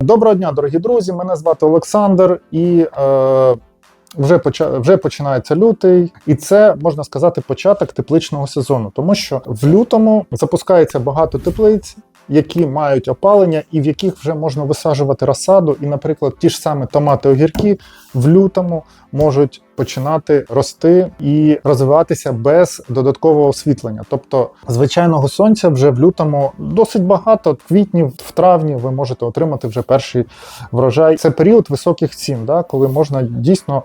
Доброго дня, дорогі друзі. Мене звати Олександр, і е, вже, поча... вже починається лютий, і це можна сказати початок тепличного сезону, тому що в лютому запускається багато теплиць. Які мають опалення, і в яких вже можна висаджувати розсаду, і, наприклад, ті ж самі томати огірки в лютому можуть починати рости і розвиватися без додаткового освітлення. Тобто, звичайного сонця вже в лютому досить багато. Квітні, в травні ви можете отримати вже перший врожай. Це період високих цін, да, коли можна дійсно.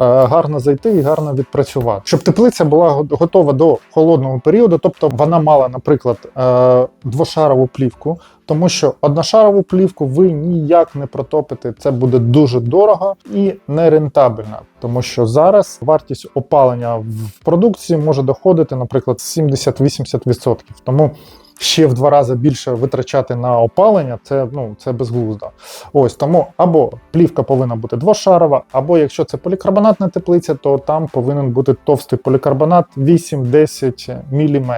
Е, Гарно зайти і гарно відпрацювати, щоб теплиця була готова до холодного періоду, тобто вона мала, наприклад, е, двошарову плівку, тому що одношарову плівку ви ніяк не протопите. Це буде дуже дорого і нерентабельно, тому що зараз вартість опалення в продукції може доходити, наприклад, 70-80%. Тому ще в два рази більше витрачати на опалення це ну це безглуздо. Ось тому або плівка повинна бути двошарова, або якщо це полікарбонатна теплиця, то там повинен бути товстий полікарбонат 8-10 мм.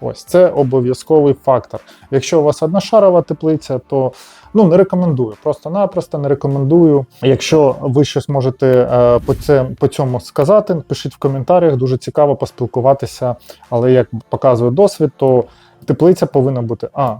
Ось це обов'язковий фактор. Якщо у вас одношарова теплиця, то ну не рекомендую. Просто-напросто не рекомендую. Якщо ви щось можете е, по, це, по цьому сказати, пишіть в коментарях. Дуже цікаво поспілкуватися. Але як показує досвід, то Теплиця повинна бути а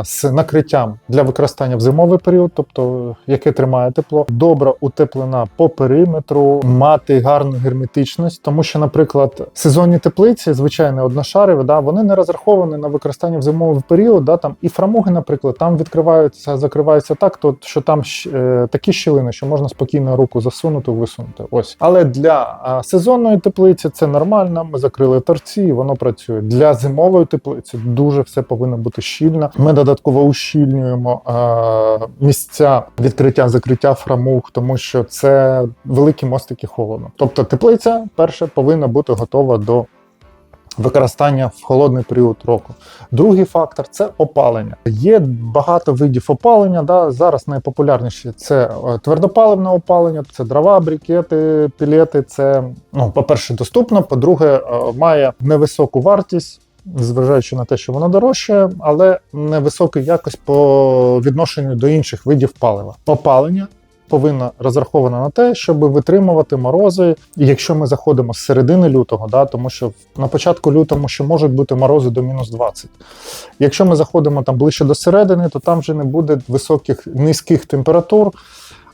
е, з накриттям для використання в зимовий період, тобто яке тримає тепло, добре утеплена по периметру, мати гарну герметичність, тому що, наприклад, сезонні теплиці, звичайно, одношарові, да, вони не розраховані на використання в зимовий період. Да, там і фрамуги, наприклад, там відкриваються, закриваються так, то що там е, такі щілини, що можна спокійно руку засунути, висунути. Ось, але для сезонної теплиці це нормально. Ми закрили торці, і воно працює. Для зимової теплиці дуже все повинно бути щільно. Ми додатково ущільнюємо е, місця відкриття закриття фрамуг, тому що це великі мостики холоду. Тобто, теплиця перше повинна бути готова до. Використання в холодний період року. Другий фактор це опалення. Є багато видів опалення. Да? Зараз найпопулярніші це е, твердопаливне опалення, це дрова, брикети, пілети. Це, ну, по-перше, доступно, по-друге, е, має невисоку вартість. Зважаючи на те, що воно дорожче, але невисокий якось по відношенню до інших видів палива. Опалення повинна розрахована на те, щоб витримувати морози. Якщо ми заходимо з середини лютого, да, тому що на початку лютого ще можуть бути морози до мінус 20. Якщо ми заходимо там ближче до середини, то там вже не буде високих низьких температур.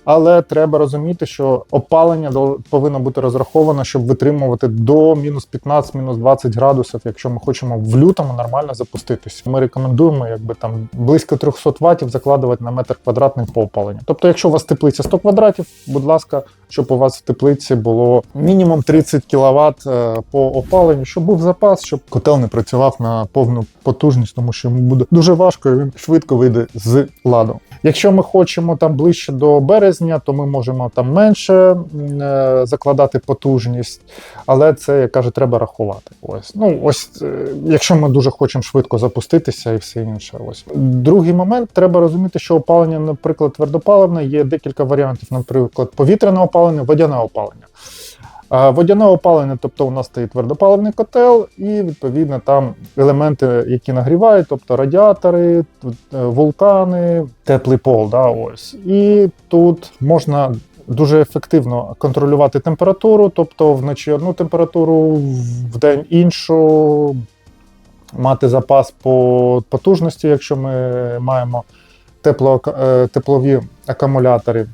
Але треба розуміти, що опалення повинно бути розраховано, щоб витримувати до мінус 15, мінус 20 градусів, якщо ми хочемо в лютому нормально запуститись. Ми рекомендуємо якби там близько 300 ватів закладувати на метр квадратний по опаленню. Тобто, якщо у вас теплиця 100 квадратів, будь ласка, щоб у вас в теплиці було мінімум 30 кВт по опаленню, щоб був запас, щоб котел не працював на повну потужність, тому що йому буде дуже важко, і він швидко вийде з ладу. Якщо ми хочемо там ближче до березня, то ми можемо там менше е, закладати потужність, але це як каже, треба рахувати. Ось ну ось, е, якщо ми дуже хочемо швидко запуститися і все інше. Ось другий момент треба розуміти, що опалення, наприклад, твердопаливне, є декілька варіантів, наприклад, повітряне опалення, водяне опалення. Водяне опалення, тобто у нас стоїть твердопаливний котел, і відповідно там елементи, які нагрівають, тобто радіатори, е, вулкани, теплий пол. Да, ось. І тут можна дуже ефективно контролювати температуру, тобто вночі одну температуру, в день іншу, мати запас по потужності, якщо ми маємо тепло, е, теплові акумулятори.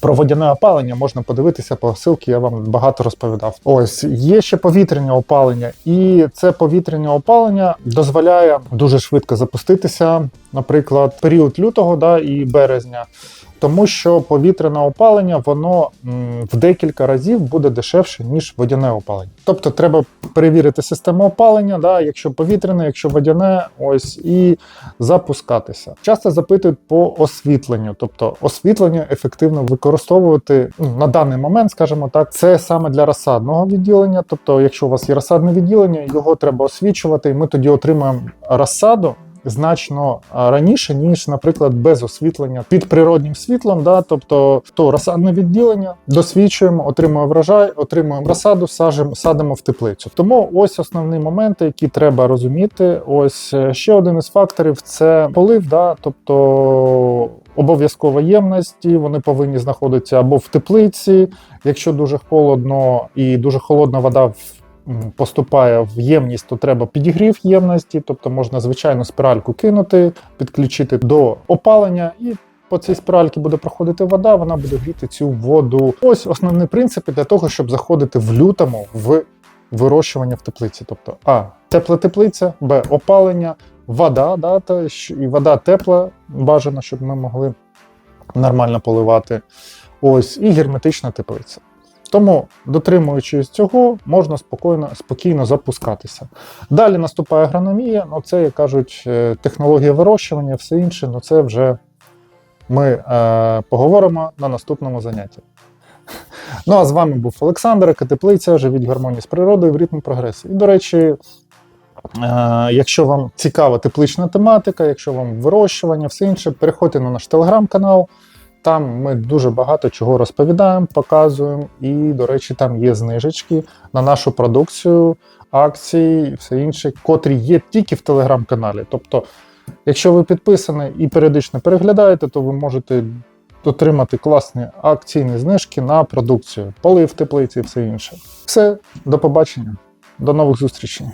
Про водяне опалення можна подивитися по посилки, я вам багато розповідав. Ось є ще повітряне опалення, і це повітряне опалення дозволяє дуже швидко запуститися, наприклад, період лютого да, і березня. Тому що повітряне опалення воно в декілька разів буде дешевше, ніж водяне опалення. Тобто треба перевірити систему опалення, да, якщо повітряне, якщо водяне, ось і запускатися. Часто запитують по освітленню, тобто освітлення ефективно використовувати ну, на даний момент, скажімо так, це саме для розсадного відділення. Тобто, якщо у вас є розсадне відділення, його треба освічувати, і ми тоді отримаємо розсаду. Значно раніше, ніж, наприклад, без освітлення під природнім світлом, да, тобто то розсадне відділення, досвідчуємо, отримуємо врожай, отримуємо розсаду, сажимо, садимо в теплицю. Тому ось основні моменти, які треба розуміти. Ось е, ще один із факторів це полив, да, тобто обов'язкова ємність, і вони повинні знаходитися або в теплиці, якщо дуже холодно і дуже холодна вода в- поступає в ємність, то треба підігрів ємності, тобто можна звичайно спіральку кинути, підключити до опалення і. По цій спіральці буде проходити вода, вона буде гріти цю воду. Ось основні принципи для того, щоб заходити в лютому в вирощування в теплиці. Тобто, а тепла теплиця, б опалення, вода, да, та, і вода тепла, бажано, щоб ми могли нормально поливати. Ось, і герметична теплиця. Тому, дотримуючись цього, можна спокійно, спокійно запускатися. Далі наступає агрономія, ну це, як кажуть, е, технологія вирощування, все інше, ну це вже ми е, поговоримо на наступному занятті. Ну а з вами був Олександр, Теплиця, живіть в гармонії з природою в ритмі прогресу. І, до речі, е, якщо вам цікава теплична тематика, якщо вам вирощування, все інше, переходьте на наш телеграм-канал. Там ми дуже багато чого розповідаємо, показуємо, і, до речі, там є знижечки на нашу продукцію, акції і все інше, котрі є тільки в телеграм-каналі. Тобто, якщо ви підписані і періодично переглядаєте, то ви можете отримати класні акційні знижки на продукцію, полив теплиці і все інше. Все, до побачення, до нових зустрічей.